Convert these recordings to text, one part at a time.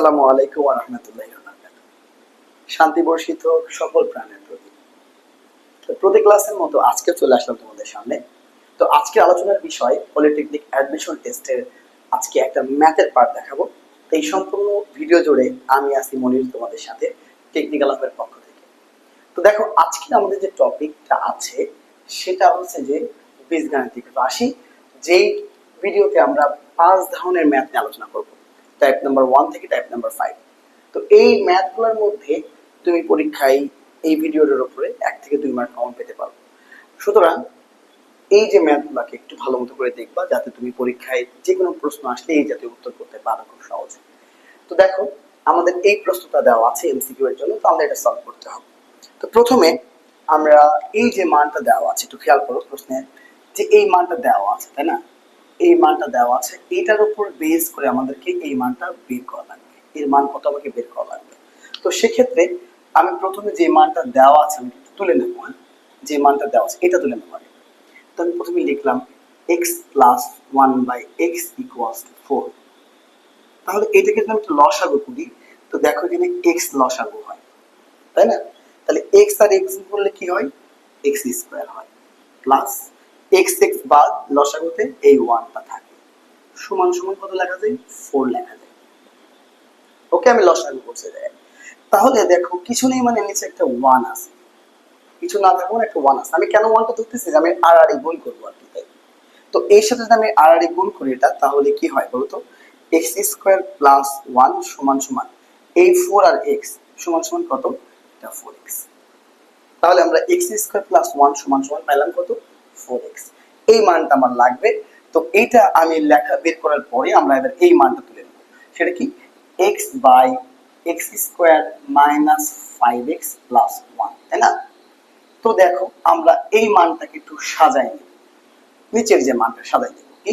আসসালামু আলাইকুম রহমতুল্লাহ শান্তি বর্ষিত সকল প্রাণের প্রতি। প্রতি ক্লাসের মতো আজকে চলে আসলাম তোমাদের সামনে। তো আজকে আলোচনার বিষয় পলিটেকনিক অ্যাডমিশন টেস্টের আজকে একটা ম্যাথের পার্ট দেখাবো। এই সম্পূর্ণ ভিডিও জুড়ে আমি আসি মনির তোমাদের সাথে টেকনিক্যাল আপের পক্ষ থেকে। তো দেখো, আজকে আমাদের যে টপিকটা আছে, সেটা হচ্ছে যে বীজগাণিতিক রাশি, যেই ভিডিওতে আমরা পাঁচ ধরনের ম্যাথ নিয়ে আলোচনা করব। টাইপ নাম্বার ওয়ান থেকে টাইপ নাম্বার ফাইভ তো এই ম্যাথগুলোর মধ্যে তুমি পরীক্ষায় এই ভিডিওটার উপরে এক থেকে দুই মার্ক কমন পেতে পারো। সুতরাং এই যে ম্যাথগুলোকে একটু ভালো মতো করে দেখবা, যাতে তুমি পরীক্ষায় যে কোনো প্রশ্ন আসলে এই জাতীয় উত্তর করতে পারো খুব সহজে। তো দেখো, আমাদের এই প্রশ্নটা দেওয়া আছে এমসিকিউ এর জন্য, তো আমরা এটা সলভ করতে হবে। তো প্রথমে আমরা এই যে মানটা দেওয়া আছে, একটু খেয়াল করো প্রশ্নে, যে এই মানটা দেওয়া আছে, তাই না? এই মানটা দেওয়া আছে। এটার উপর বেস করে আমাদেরকে এই মানটা বের করা লাগবে। এর মান কত আমাকে বের করা লাগবে? তো সেক্ষেত্রে আমি প্রথমে যে মানটা দেওয়া আছে, আমি তুলে নেব হ্যাঁ? যে মানটা দেওয়া আছে, এটা তুলে নেব। তো আমি প্রথমে লিখলাম x plus one by x equals two four তাহলে এটাকে যদি আমি লসাগু করি, তো দেখো এখানে এক্স লসাগু হয়। তাই না? তাহলে এক্স আর এক্স করলে কি হয়? এক্স স্কোয়ার হয়। প্লাস এক্স এক্স বাদ লসাগুতে এই ওয়ানটা থাকে। সমান সমান কত লেখা যায়? ফোর লেখা যায়। ওকে, আমি লসাগু করতে যাই তাহলে দেখো, কিছু নেই মানে নিচে একটা ওয়ান আছে। কিছু না থাকব একটা ওয়ান আছে। আমি কেন ওয়ানটা ধরতেছি? যে আমি আর আর গুণ করব আর কি, তাই তো এর সাথে যদি আমি আর আর গুণ করি এটা, তাহলে কি হয় বলতো এক্স স্কোয়ার প্লাস ওয়ান সমান সমান এই ফোর আর এক্স সমান সমান কত? এটা ফোর এক্স তাহলে আমরা এক্স স্কোয়ার প্লাস ওয়ান সমান সমান পাইলাম কত? ফোর এক্স এই মানটা আমার লাগবে। তো এইটা আমি লেখা বের করার পরে আমরা এবার এই মানটা তুলে নেব। সেটা কি? X by x square minus five x plus one তাই না? তো দেখো, আমরা এই মানটাকে একটু সাজাই নেব। নিচের যে মানটা সাজাই দেব কি?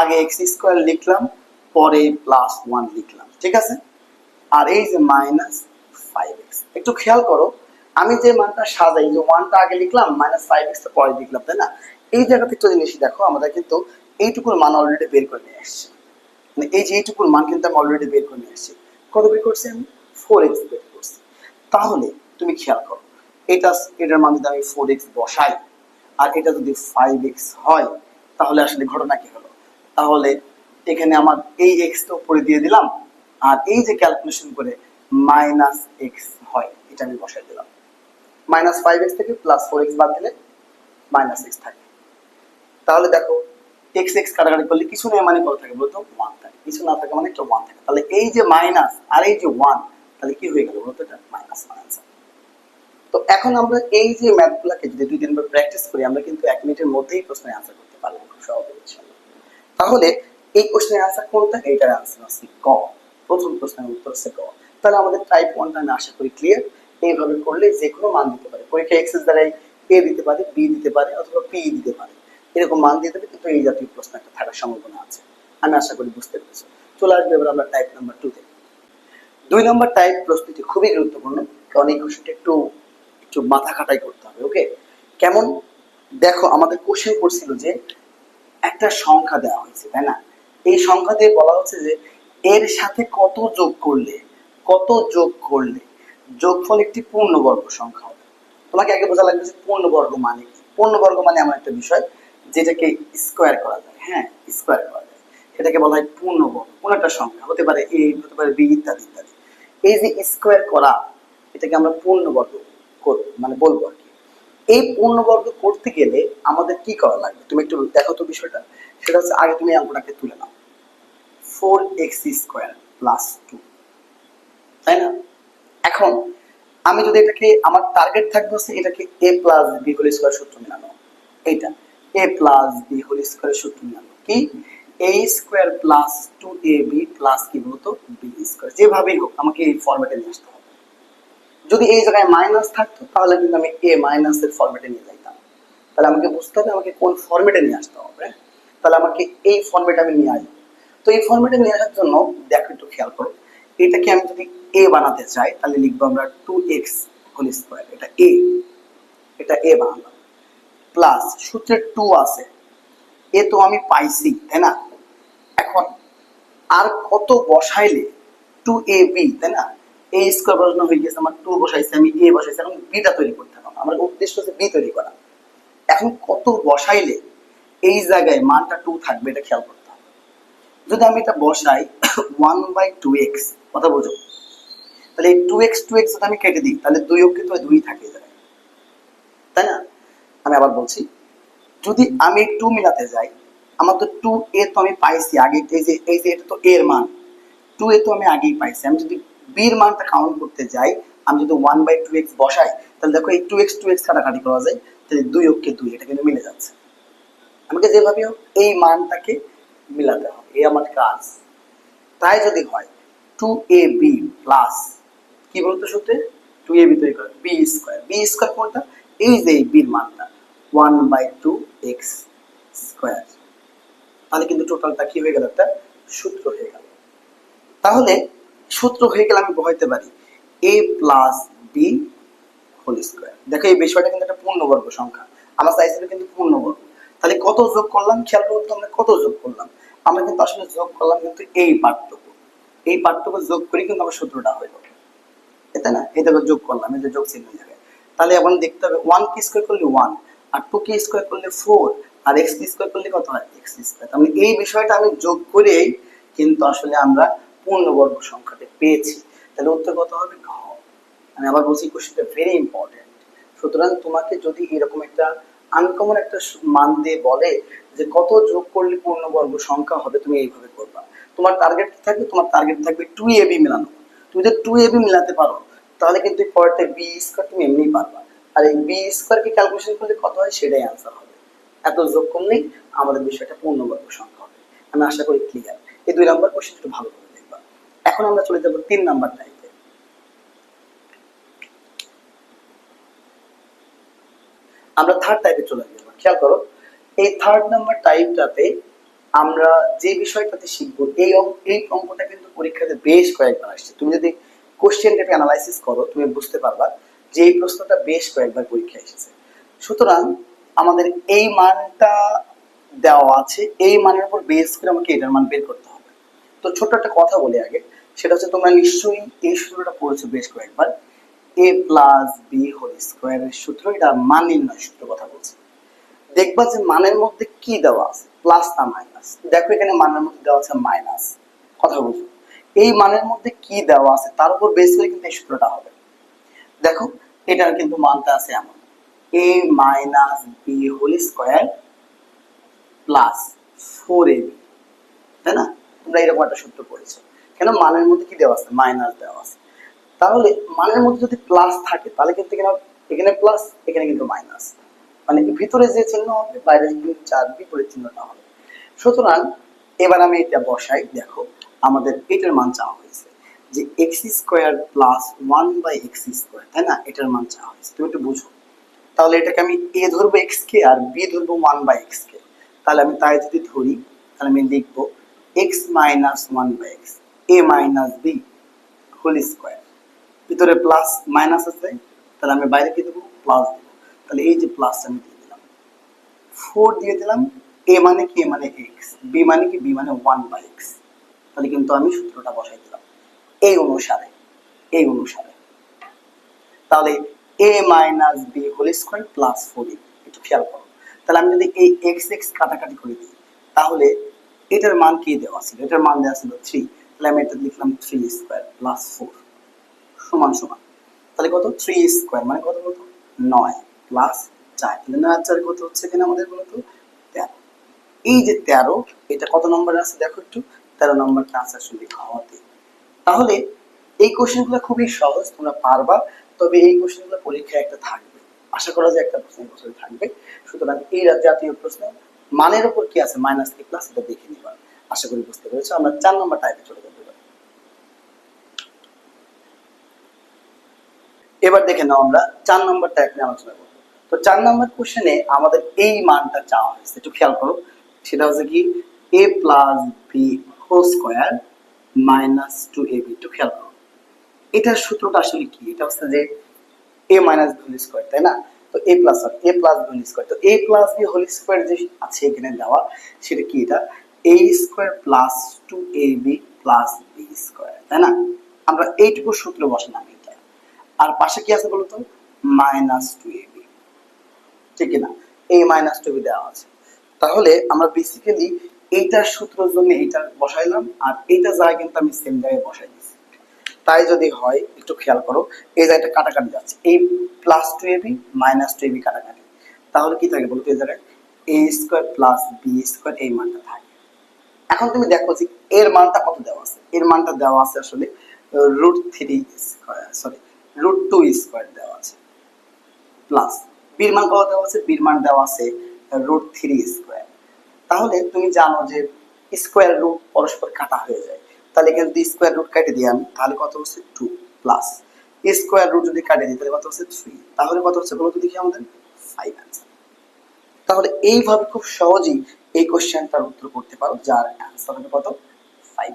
আগে এক্স স্কোয়ার লিখলাম, পরে প্লাস ওয়ান লিখলাম, ঠিক আছে? আর এই যে মাইনাস ফাইভ এক্স একটু খেয়াল করো আমি যে মানটা সাজাই, যে ওয়ানটা আগে লিখলাম মাইনাস ফাইভ এক্স পরে লিখলাম, তাই না? এই জায়গাতে একটা জিনিস দেখো, আমাদের কিন্তু এইটুকুর মান অলরেডি বের করে নিয়ে আসছে। মানে এই যে এইটুকুর মান কিন্তু আমি অলরেডি বের করে নিয়ে আসছি। কত বের করছি আমি? ফোর এক্স বের করছি। তাহলে তুমি খেয়াল করো, এটা, এটার মান যদি আমি ফোর এক্স বসাই, আর এটা যদি ফাইভ এক্স হয়, তাহলে আসলে ঘটনা কি হলো? তাহলে এখানে আমার এই এক্সটা উপরে দিয়ে দিলাম, আর এই যে ক্যালকুলেশন করে মাইনাস এক্স হয়, এটা আমি বসাই দিলাম। মাইনাস ফাইভ এক্স থেকে প্লাস ফোর এক্স বাদ দিলে মাইনাস এক্স থাকে। তাহলে দেখো এক্স এক্স কাটাকাটি করলে কিছু নেই মানে কত থাকে বলতো? ওয়ান থাকে। কিছু না থাকে মানে ওয়ান থাকে। তাহলে এই যে মাইনাস আর এই যে ওয়ান তাহলে কি হয়ে গেল বলতো এটা? মাইনাস মাইনাস তো এখন আমরা এই যে ম্যাথগুলোকে যদি দুই তিনবার প্র্যাকটিস করি, আমরা কিন্তু এক মিনিটের মধ্যেই প্রশ্নের আনসার করতে পারব খুব সহজে। তাহলে এই কোশ্চেনের আনসার কোনটা? এইটার আনসার আছে ক। প্রথম প্রশ্নের উত্তর হচ্ছে ক। তাহলে আমাদের টাইপ ওয়ানটা আমি আশা করি ক্লিয়ার এইভাবে করলে যে কোনো মান দিতে পারে। পরীক্ষা এক্সেস দ্বারাই এ দিতে পারে বি দিতে পারে অথবা পি দিতে পারে। এরকম মান দিয়ে দেবে, কিন্তু এই জাতীয় প্রশ্ন একটা থাকার সম্ভাবনা আছে। আমি আশা করি বুঝতে পেরেছি। চলে আসবে এবার আমরা টাইপ নাম্বার টু তে। দুই নম্বর টাইপ প্রশ্নটি খুবই গুরুত্বপূর্ণ। কারণ এই কোশ্চেনটা একটু একটু মাথা খাটাই করতে হবে ওকে কেমন? দেখো, আমাদের কোশ্চেন করছিল যে একটা সংখ্যা দেওয়া হয়েছে, তাই না? এই সংখ্যা দিয়ে বলা হচ্ছে যে এর সাথে কত যোগ করলে, কত যোগ করলে যোগফল একটি পূর্ণবর্গ সংখ্যা। তোমাকে আগে বোঝা লাগবে যে পূর্ণবর্গ মানে পূর্ণবর্গ মানে এমন একটা বিষয় যেটাকে স্কোয়ার করা যায়। হ্যাঁ স্কোয়ার করা যায়। সেটাকে বলা হয় পূর্ণবর্গ। কোন একটা সংখ্যা, হতে পারে এ হতে পারে বি ইত্যাদি ইত্যাদি। এই যে স্কোয়ার করা, এটাকে আমরা পূর্ণবর্গ মানে বলব আর কি। এই পূর্ণবর্গ করতে গেলে আমাদের কি করা লাগবে? তুমি একটু দেখো তো বিষয়টা। সেটা হচ্ছে আগে তুমি অঙ্কটাকে তুলে নাও। Four x square plus two তাই না? এখন আমি যদি এটাকে, আমার টার্গেট থাকবে হচ্ছে এটাকে a plus b whole square সূত্র মেলানো। এইটা। A plus b whole square সূত্র মেলানো। কি? A square plus two a b plus কি বলতো? বি স্কোয়ার যেভাবেই হোক, আমাকে এই ফরম্যাটে নিয়ে আসতে হবে। যদি এই জায়গায় মাইনাস থাকতো, তাহলে কিন্তু আমি এ মাইনাস এর ফরম্যাটে নিয়ে যাইতাম। তাহলে আমাকে বুঝতে হবে আমাকে কোন ফরম্যাটে নিয়ে আসতে হবে। তাহলে আমাকে এই ফরম্যাটে আমি নিয়ে আসব। তো এই ফরম্যাটে নিয়ে আসার জন্য, দেখো একটু খেয়াল করো। এটাকে আমি যদি এ বানাতে চাই, তাহলে লিখব আমরা টু এক্স হোল স্কোয়ার এটা এ এটা এ বানালাম। প্লাস সূত্রের টু আছে। এ তো আমি পাইছি, তাই না? এখন আর কত বসাইলে টু এ বি তাই না? এ স্কোয়ার বসানো হয়ে গেছে, আমার টু বসাইছে, আমি এ বসাইছি, এখন বিটা তৈরি করতে হবে। আমার উদ্দেশ্য হচ্ছে বি তৈরি করা। এখন কত বসাইলে এই জায়গায় মানটা টু থাকবে, এটা খেয়াল করতে হবে। যদি আমি এটা বসাই ওয়ান বাই টু এক্স কথা বোঝো। তাহলে এই টু এক্স টু এক্স আমি কেটে দিই, তাহলে দুই অঙ্কে তো দুই থাকে যায় তাই না? আমি আবার বলছি, যদি আমি টু মিলাতে যাই, আমার তো টু এ তো আমি পাইছি, আগে এই যে এই যে এটা তো এর মান। টু এ তো আমি আগেই পাইছি। আমি যদি বির মানটা কাউন্ট করতে যাই, আমি যদি ওয়ান বাই টু এক্স বসাই, তাহলে দেখো এই টু এক্স টু এক্স কাটাকাটি করা যায়, তাহলে দুই অক্ষে দুই এটা কিন্তু মিলে যাচ্ছে। আমাকে যেভাবে এই মানটাকে মিলাতে হবে, এই আমার কাজ। তাই যদি হয় টু এ বি প্লাস কি বলতো সূত্রে টু এ বি তৈরি করে। বি স্কোয়ার বি স্কোয়ার কোনটা? এই যে বির মানটা। One by two x square তাহলে কিন্তু টোটালটা কি হয়ে গেল একটা? সূত্র হয়ে গেল। তাহলে সূত্র হয়ে গেলে আমি বহাইতে পারি a plus b whole square দেখো এই বিষয়টা কিন্তু একটা পূর্ণবর্গ সংখ্যা। আমার চাইছিল কিন্তু পূর্ণবর্গ। তাহলে কত যোগ করলাম? খেয়াল করতে আমরা কত যোগ করলাম। আমরা কিন্তু আসলে যোগ করলাম কিন্তু এই পার্থক্য এই পার্থক্য যোগ করে কিন্তু আমার সূত্রটা হইল তাই না? দেখো যোগ করলাম যে যোগ চিহ্ন জায়গায় তাহলে এখন দেখতে হবে ওয়ান কি স্কোয়ার করলে ওয়ান আর টু কি স্কোয়ার করলে ফোর আর এক্স কি স্কোয়ার করলে কত হয়? এক্স স্কোয়ার তাহলে এই বিষয়টা আমি যোগ করেই কিন্তু আসলে আমরা পূর্ণবর্গ সংখ্যাটা পেয়েছি। তাহলে উত্তর কত হবে? ঘ। আমি আবার বলছি কোশ্চেনটা ভেরি ইম্পর্টেন্ট সুতরাং তোমাকে যদি এরকম একটা আনকমন একটা মান দিয়ে বলে যে কত যোগ করলে পূর্ণবর্গ সংখ্যা হবে, তুমি এইভাবে করবা। তোমার টার্গেট কি থাকবে, তোমার টার্গেট থাকবে টু এ বি মেলানো। তুমি যদি টু এ বি মিলাতে পারো, তাহলে কিন্তু পরেরটা বি স্কোয়ার তুমি এমনিই পারবা। আর এই বি স্কোয়ারকে ক্যালকুলেশন করলে কত হয়? সেটাই আনসার হবে। এত যোগ করলেই আমাদের বিষয়টা পূর্ণবর্গ সংখ্যা হবে। আমি আশা করি ক্লিয়ার এই দুই নাম্বার কোশ্চেন একটু ভালো করে দেখবা। এখন আমরা চলে যাব তিন নাম্বার টাইপে আমরা থার্ড টাইপে চলে যাব। খেয়াল করো, এই থার্ড নাম্বার টাইপটাতে আমরা যে বিষয়টাতে শিখব, এই এই অঙ্কটা কিন্তু পরীক্ষাতে বেশ কয়েকবার আসছে। তুমি যদি কোশ্চেনটাকে অ্যানালাইসিস করো, তুমি বুঝতে পারবা যে এই প্রশ্নটা বেশ কয়েকবার পরীক্ষায় এসেছে। সুতরাং আমাদের এই মানটা দেওয়া আছে, এই মানের উপর বেস করে আমাকে এটার মান বের করতে হবে। তো ছোট্ট একটা কথা বলি আগে, সেটা হচ্ছে তোমরা নিশ্চয়ই এই সূত্রটা পড়েছো বেশ কয়েকবার। এ প্লাস বি হোল স্কোয়ারের সূত্র, এটা মান নির্ণয় সূত্র কথা বলছে। দেখবা যে মানের মধ্যে কি দেওয়া আছে? প্লাস না মাইনাস দেখো এখানে মানের মধ্যে দেওয়া আছে মাইনাস কথা বুঝো? এই মানের মধ্যে কি দেওয়া আছে? তার উপর বেস করে কিন্তু এই সূত্রটা হবে। দেখো, এটার কিন্তু মানটা আছে এমন। A minus b whole square plus four a b তাই না? তোমরা এরকম একটা সূত্র পড়েছো। কেন? মানের মধ্যে কি দেওয়া আছে? মাইনাস দেওয়া আছে। তাহলে মানের মধ্যে যদি প্লাস থাকে, তাহলে কিন্তু এখানে এখানে প্লাস এখানে কিন্তু মাইনাস মানে ভিতরে যে চিহ্ন হবে, বাইরে কিন্তু চার বিপরীত চিহ্নটা হবে। সুতরাং এবার আমি এটা বসাই, দেখো, আমাদের এটার মান চাওয়া হয়েছে যে x square plus one by x square, তাই না? এটার মান চাওয়া হয়েছে, তুমি একটু বুঝো। তাহলে এটাকে আমি এ ধরবো এক্স কে আর বি ধরবো ওয়ান বাই এক্স কে। তাহলে আমি তাই যদি ধরি, তাহলে আমি লিখব x minus one by x, a minus b whole square. ভিতরে প্লাস মাইনাস আছে, তাহলে আমি বাইরে কি দেবো? প্লাস দেবো। তাহলে এই যে প্লাসটা আমি দিয়ে দিলাম। ফোর দিয়ে দিলাম এ মানে কি? এ মানে এক্স বি মানে কি? বি মানে ওয়ান বাই এক্স তাহলে কিন্তু আমি সূত্রটা বসাই দিলাম। এই অনুসারে এই অনুসারে। তাহলে a minus b whole square plus four একটু খেয়াল করো। তাহলে আমি যদি এই এক্স এক্স কাটাকাটি করে দিই, তাহলে এটার মান কি দেওয়া ছিল? এটার মান দেওয়া ছিল থ্রি তাহলে আমি এটা লিখলাম থ্রি স্কোয়ার প্লাস ফোর সমান সমান। তাহলে কত? থ্রি স্কোয়ার মানে কত কত নয়। প্লাস চার। তাহলে চার কত হচ্ছে এখানে আমাদের বলতো? তেরো। এই যে তেরো, এটা কত নম্বর আছে দেখো একটু? তেরো নম্বরটা আছে আসলে খাওয়াতে। তাহলে এই কোশ্চেনগুলো খুবই সহজ, তোমরা পারবা। তবে এই কোশ্চেনগুলো পরীক্ষায় একটা থাকবে। আশা করা যায় একটা প্রশ্ন বছরে থাকবে। সুতরাং এই জাতীয় প্রশ্ন। মানের উপর কি আছে? মাইনাস কি প্লাস এটা দেখে নিবা। আশা করি বুঝতে পেরেছ। আমরা চার নম্বর টাইপে চলে পারি এবার। দেখে নাও আমরা চার নম্বর টাইপ নিয়ে আলোচনা করব। তো চার নম্বর কোশ্চেনে আমাদের এই মানটা চাওয়া হয়েছে। একটু খেয়াল করো। সেটা হচ্ছে কি a plus b whole square minus two a b একটু খেয়াল করো। এটার সূত্রটা আসলে কি? এটা হচ্ছে যে a minus b whole square তাই না? তো a plus a plus b whole square তো a plus b whole square যে আছে এখানে দেওয়া, সেটা কি এটা? A square plus two a b plus b square তাই না? আমরা এইটুকু সূত্র বসালাম এটা। আর পাশে কি আছে বলতো? মাইনাস টু এ বি ঠিক না এই মাইনাস টু বি দেওয়া আছে। তাহলে আমরা বেসিক্যালি এইটার সূত্রের জন্য এইটা বসাইলাম, আর এইটা জায়গায় কিন্তু আমি সেম জায়গায় বসাই দিচ্ছি তাই যদি হয়, একটু খেয়াল করো, এই জায়গাটা কাটাকাটি যাচ্ছে। এই plus two a b minus two a b কাটাকাটি। তাহলে কি থাকে বলতো এই জায়গায়? A square plus b square এই মানটা থাকে। এখন তুমি দেখো যে এর মানটা কত দেওয়া আছে? এর মানটা দেওয়া আছে আসলে root three square sorry root two square দেওয়া আছে। প্লাস বির মান কত দেওয়া আছে বির মান দেওয়া আছে রুট থ্রি স্কোয়ার তাহলে তুমি জানো যে স্কোয়ার রুট পরস্পর কাটা হয়ে যায়। তাহলে এখানে যদি স্কোয়ার রুট কেটে দিই আমি তাহলে কত হচ্ছে? টু প্লাস স্কোয়ার রুট যদি কাটে দিই, তাহলে কত হচ্ছে? থ্রি তাহলে কত হচ্ছে বলো তো দেখি আমাদের? ফাইভ অ্যান্সার তাহলে এইভাবে খুব সহজেই এই কোশ্চেনটার উত্তর করতে পারো, যার অ্যান্সার হবে কত? ফাইভ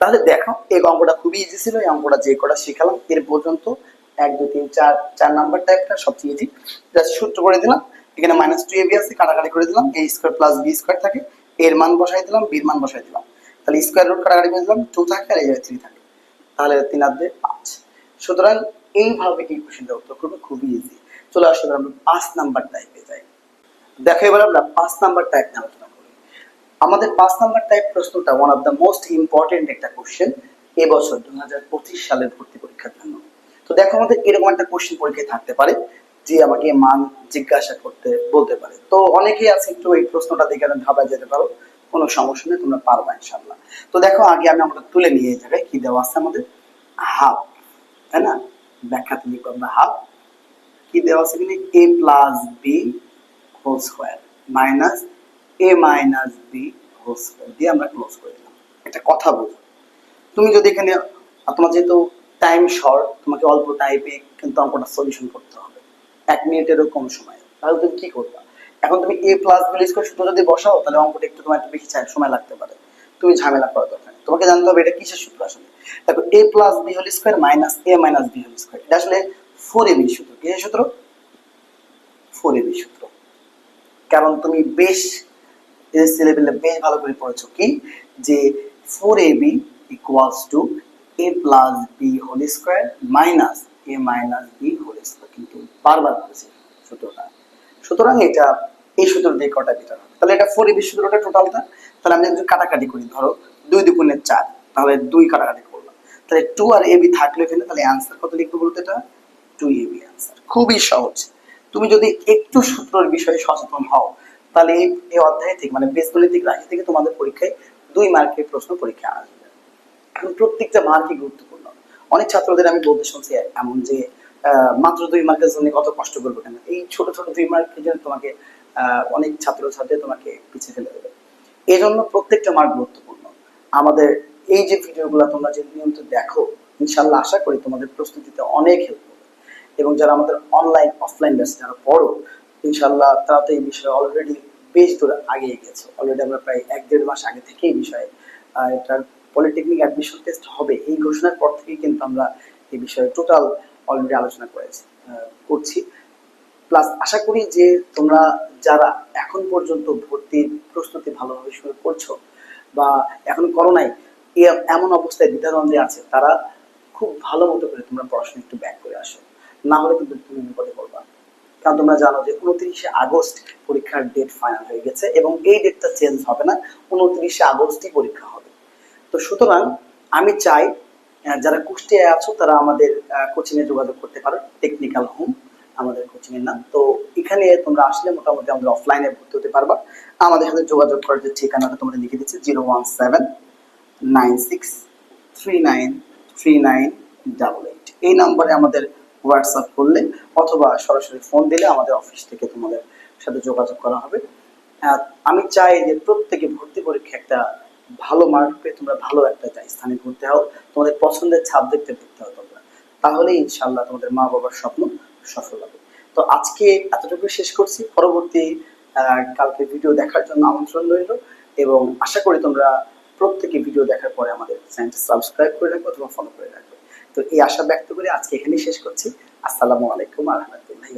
তাহলে দেখো, এই অঙ্কটা খুবই ইজি ছিল, এই অঙ্কটা যে কটা শিখালাম, এর পর্যন্ত এক, দুই, তিন, চার চার নাম্বারটা একটা সবচেয়ে ইজি জাস্ট সূত্র করে দিলাম। এখানে মাইনাস টু এবি আছে, কাটাকাটি করে দিলাম। A square plus b square থাকে। এর মান বসাই দিলাম বির মান বসাই দিলাম। তাহলে স্কোয়ার রুট কাটাকাটি করে দিলাম টু থাকে আর এই জায়গায় থ্রি থাকে। তাহলে তিন আধে পাঁচ। সুতরাং এইভাবে এই কোশ্চেনটা উত্তর করবে, খুবই ইজি চলে আসলে আমরা পাঁচ নাম্বার টাইপে যাই। দেখো এবার আমরা পাঁচ নাম্বার টাইপ নিয়ে আলোচনা করি। আমাদের পাঁচ নাম্বার টাইপ প্রশ্নটা one of the most important একটা কোশ্চেন এবছর দু হাজার পঁচিশ সালের ভর্তি পরীক্ষার জন্য। তো দেখো আমাদের এরকম একটা কোশ্চেন পরীক্ষায় থাকতে পারে, যে আমাকে মান জিজ্ঞাসা করতে বলতে পারে। তো অনেকেই আছে একটু এই প্রশ্নটা দেখে ভাবা যেতে পারো, কোনো সমস্যা নেই, তোমরা পারবা ইনশাল্লাহ তো দেখো আগে আমি আমরা তুলে নিয়ে জায়গায়, কি দেওয়া আছে আমাদের? হাফ, তাই না? ব্যাখ্যাতে লিখব আমরা হাফ। কি দেওয়া আছে এখানে? A plus b whole square minus a minus b whole square দিয়ে আমরা ক্লোজ করে দিলাম। একটা কথা বলব তুমি যদি এখানে, তোমার যেহেতু টাইম শর্ট তোমাকে অল্প টাইপে কিন্তু অঙ্কটা সলিউশন করতে হবে। এক মিনিটেরও কম সময়। তাহলে তুমি কি করবা? এখন তুমি এ প্লাস বি স্কোয়ার সূত্র যদি বসাও, তাহলে অঙ্কটা একটু তোমার একটু বেশি সময় লাগতে পারে। তুমি ঝামেলা করার দরকার তোমাকে জানতে হবে এটা কিসের সূত্র আসলে। দেখো a plus b whole square minus a minus b whole square এটা আসলে ফোর এ বি সূত্র। কিসের সূত্র? ফোর এ বি সূত্র। কারণ তুমি বেশ এসএসসি লেভেলে বেশ ভালো করে পড়েছো। কি? যে four a b equals to a plus b whole square minus a minus b whole square কিন্তু বারবার করেছে সূত্রটা। সুতরাং এটা, এই সূত্র দিয়ে কটা বিটার তাহলে এটা ফোর এ বি সূত্রটা টোটালটা তাহলে আমি যদি কাটাকাটি করি, ধরো দুই দুগুণে চার, তাহলে দুই কাটাকাটি করলাম। তাহলে টু আর এ বি থাকলে এখানে তাহলে অ্যান্সার কত লিখব বলতে এটা? টু এ বি অ্যান্সার খুবই সহজ। তুমি যদি একটু সূত্রের বিষয়ে সচেতন হও, তাহলে এই অধ্যায় থেকে মানে বীজগণিতিক রাশি থেকে তোমাদের পরীক্ষায় দুই মার্কের প্রশ্ন পরীক্ষায় আসবে। এখন প্রত্যেকটা মার্কই গুরুত্বপূর্ণ। অনেক ছাত্রদের আমি বলতে শুনছি এমন যে মাত্র দুই মার্কের জন্য কত কষ্ট করব কেন? এই ছোট ছোট দুই মার্কের জন্য তোমাকে অনেক ছাত্র ছাত্রী তোমাকে পিছিয়ে ফেলে দেবে। এই জন্য প্রত্যেকটা মার্ক গুরুত্বপূর্ণ। আমাদের এই যে ভিডিওগুলো তোমরা যে নিয়মিত দেখো, ইনশাল্লাহ আশা করি তোমাদের প্রস্তুতিতে অনেক হেল্প করবে এবং যারা আমাদের অনলাইন অফলাইন ব্যাচ যারা পড়ো, ইনশাল্লাহ তারা তো এই বিষয়ে অলরেডি বেশ দূর আগে গেছে। অলরেডি আমরা প্রায় এক দেড় মাস আগে থেকে এই বিষয়ে এটার পলিটেকনিক অ্যাডমিশন টেস্ট হবে এই ঘোষণার পর থেকেই কিন্তু আমরা এই বিষয়ে টোটাল অলরেডি আলোচনা করেছি করছি। প্লাস আশা করি যে তোমরা যারা এখন পর্যন্ত ভর্তির প্রস্তুতি ভালোভাবে শুরু করছ বা এখন করো নাই, এ- এমন অবস্থায় দ্বিধাদ্বন্দ্বে আছে, তারা খুব ভালো মতো করে তোমরা পড়াশোনা একটু ব্যাক করে আসো। না হলে কিন্তু তুমি বিপদে পড়বা। কারণ তোমরা জানো যে উনত্রিশে আগস্ট পরীক্ষার ডেট ফাইনাল হয়ে গেছে এবং এই ডেটটা চেঞ্জ হবে না, উনত্রিশে আগস্টই পরীক্ষা হবে। তো সুতরাং আমি চাই যারা কুষ্টিয়ায় আছো, তারা আমাদের কোচিং এ যোগাযোগ করতে পারো। টেকনিক্যাল হোম আমাদের কোচিং এর নাম। তো এখানে তোমরা আসলে মোটামুটি আমাদের অফলাইনে ভর্তি হতে পারবা। আমাদের সাথে যোগাযোগ করার যে ঠিকানাটা তোমাদের লিখে দিচ্ছি zero one seven nine six three nine three nine double eight এই নাম্বারে আমাদের হোয়াটসঅ্যাপ করলে অথবা সরাসরি ফোন দিলে আমাদের অফিস থেকে তোমাদের সাথে যোগাযোগ করা হবে। আমি চাই যে প্রত্যেকে ভর্তি পরীক্ষা একটা ভালো মার্ক পেয়ে তোমরা ভালো একটা স্থানে ভর্তি হও তোমাদের পছন্দের সাবজেক্টে ভর্তি হও তোমরা। তাহলে ইনশাল্লাহ তোমাদের মা বাবার স্বপ্ন সফল হবে। তো আজকে এতটুকু শেষ করছি। পরবর্তী কালকে ভিডিও দেখার জন্য আমন্ত্রণ রইল এবং আশা করি তোমরা প্রত্যেকে ভিডিও দেখার পরে আমাদের চ্যানেলটা সাবস্ক্রাইব করে রাখবে অথবা ফলো করে রাখবে। তো এই আশা ব্যক্ত করে আজকে এখানেই শেষ করছি। আসসালামু আলাইকুম আহমতুল্লাহি